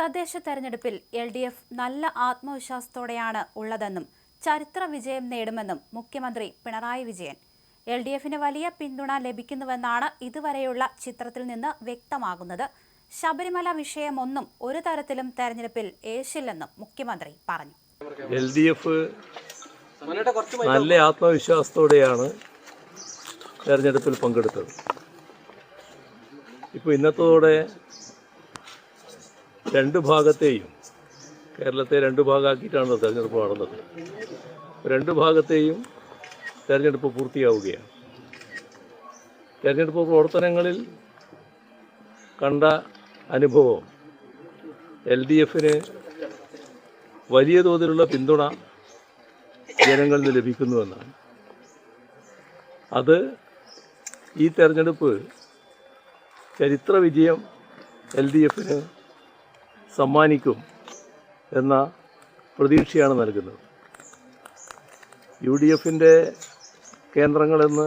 തദ്ദേശ തെരഞ്ഞെടുപ്പിൽ L D F നല്ല ആത്മവിശ്വാസത്തോടെയാണ് ഉള്ളതെന്നും ചരിത്ര വിജയം നേടുമെന്നും മുഖ്യമന്ത്രി പിണറായി വിജയൻ. എൽ ഡി എഫിന് വലിയ പിന്തുണ ലഭിക്കുന്നുവെന്നാണ് ഇതുവരെയുള്ള ചിത്രത്തിൽ നിന്ന് വ്യക്തമാകുന്നത്. ശബരിമല വിഷയമൊന്നും ഒരു തരത്തിലും തെരഞ്ഞെടുപ്പിൽ ഏശില്ലെന്നും മുഖ്യമന്ത്രി പറഞ്ഞു. എൽ ഡി എഫ് നല്ല ആത്മവിശ്വാസത്തോടെയാണ് തെരഞ്ഞെടുപ്പിൽ പങ്കെടുത്തത്. ഇപ്പോൾ ഇന്നത്തോടെ രണ്ട് ഭാഗത്തെയും കേരളത്തെ രണ്ട് ഭാഗമാക്കിയിട്ടാണ് തെരഞ്ഞെടുപ്പ് നടന്നത്. രണ്ട് ഭാഗത്തെയും തെരഞ്ഞെടുപ്പ് പൂർത്തിയാവുകയാണ്. തെരഞ്ഞെടുപ്പ് പ്രവർത്തനങ്ങളിൽ കണ്ട അനുഭവം എൽ ഡി എഫിന് വലിയ തോതിലുള്ള പിന്തുണ ജനങ്ങളിൽ നിന്ന് ലഭിക്കുന്നുവെന്നാണ് അത് ഈ തെരഞ്ഞെടുപ്പ് ചരിത്ര വിജയം എൽ ഡി എഫിന് സമ്മാനിക്കും എന്ന പ്രതീക്ഷയാണ് നൽകുന്നത്. യു ഡി എഫിന്റെ കേന്ദ്രങ്ങളെന്ന്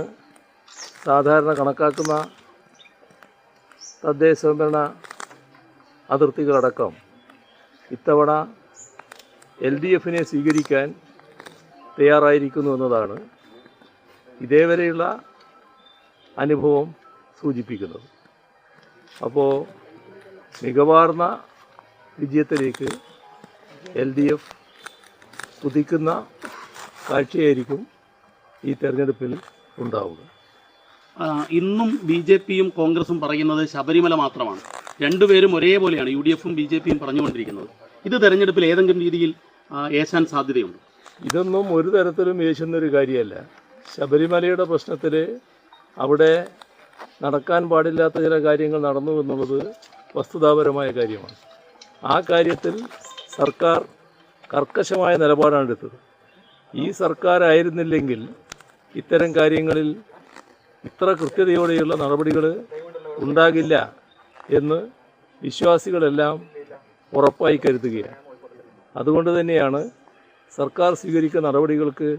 സാധാരണ കണക്കാക്കുന്ന തദ്ദേശ സ്വയംഭരണ അതിർത്തികളടക്കം ഇത്തവണ എൽ ഡി എഫിനെ സ്വീകരിക്കാൻ തയ്യാറായിരിക്കുന്നു എന്നതാണ് ഇതേവരെയുള്ള അനുഭവം സൂചിപ്പിക്കുന്നത്. അപ്പോൾ മികവാർന്ന വിജയത്തിലേക്ക് എൽ ഡി എഫ് കുതിക്കുന്ന കാഴ്ചയായിരിക്കും ഈ തെരഞ്ഞെടുപ്പിൽ ഉണ്ടാവുക. ഇന്നും ബി ജെ പിയും കോൺഗ്രസും പറയുന്നത് ശബരിമല മാത്രമാണ്. രണ്ടുപേരും ഒരേപോലെയാണ് യു ഡി എഫും ബി ജെ പിയും പറഞ്ഞുകൊണ്ടിരിക്കുന്നത്. ഇത് തെരഞ്ഞെടുപ്പിൽ ഏതെങ്കിലും രീതിയിൽ ഏശാൻ സാധ്യതയുണ്ട്? ഇതൊന്നും ഒരു തരത്തിലും ഏശുന്നൊരു കാര്യമല്ല. ശബരിമലയുടെ പ്രശ്നത്തിൽ അവിടെ നടക്കാൻ പാടില്ലാത്ത ചില കാര്യങ്ങൾ നടന്നു എന്നുള്ളത് വസ്തുതാപരമായ കാര്യമാണ്. ആ കാര്യത്തിൽ സർക്കാർ കർക്കശമായ നിലപാടാണ് എടുത്തത് ഈ സർക്കാരായിരുന്നില്ലെങ്കിൽ ഇത്തരം കാര്യങ്ങളിൽ ഇത്ര കൃത്യതയോടെയുള്ള നടപടികൾ ഉണ്ടാകില്ല എന്ന് വിശ്വാസികളെല്ലാം ഉറപ്പായി കരുതുകയാണ്. അതുകൊണ്ട് തന്നെയാണ് സർക്കാർ സ്വീകരിക്കുന്ന നടപടികൾക്ക്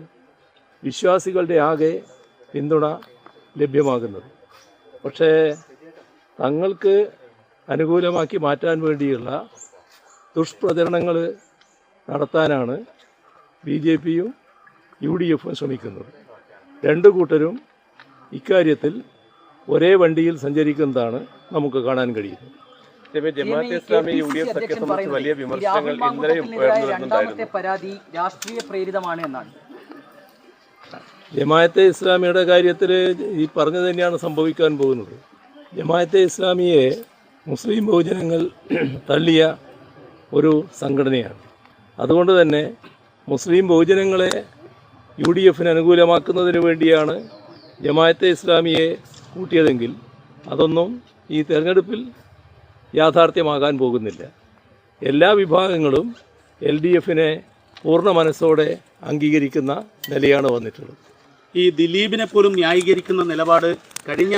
വിശ്വാസികളുടെ ആകെ പിന്തുണ ലഭ്യമാകുന്നത്. പക്ഷേ തങ്ങൾക്ക് അനുകൂലമാക്കി മാറ്റാൻ വേണ്ടിയുള്ള ദുഷ്പ്രചരണങ്ങൾ നടത്താനാണ് ബി ജെ പിയും യു ഡി എഫും ശ്രമിക്കുന്നത്. രണ്ടു കൂട്ടരും ഇക്കാര്യത്തിൽ ഒരേ വണ്ടിയിൽ സഞ്ചരിക്കുന്നതാണ് നമുക്ക് കാണാൻ കഴിയുന്നത്. Jamaat-e Islami U D F സഖ്യം വലിയ വിമർശനങ്ങൾ ഇന്നലെയും ഉയർന്നു വരുന്നുണ്ടായിരുന്നു. രണ്ടാമത്തെ പരാതി രാഷ്ട്രീയ പ്രേരിതമാണ് എന്നാണ്. ജമാഅത്തെ ഇസ്ലാമിയുടെ കാര്യത്തിൽ ഈ പറഞ്ഞു തന്നെയാണ് സംഭവിക്കാൻ പോകുന്നത്. ജമാഅത്തെ ഇസ്ലാമിയെ മുസ്ലിം ബഹുജനങ്ങൾ തള്ളിയ ഒരു സംഘടനയാണ്. അതുകൊണ്ട് തന്നെ മുസ്ലിം ബഹുജനങ്ങളെ യു ഡി എഫിന് അനുകൂലമാക്കുന്നതിന് വേണ്ടിയാണ് ജമായത്തെ ഇസ്ലാമിയെ കൂട്ടിയതെങ്കിൽ അതൊന്നും ഈ തെരഞ്ഞെടുപ്പിൽ യാഥാർത്ഥ്യമാകാൻ പോകുന്നില്ല. എല്ലാ വിഭാഗങ്ങളും എൽ ഡി എഫിനെ പൂർണ മനസ്സോടെ അംഗീകരിക്കുന്ന നിലയാണ് വന്നിട്ടുള്ളത്. ഈ ദിലീപിനെ പോലും ന്യായീകരിക്കുന്ന നിലപാട് കഴിഞ്ഞ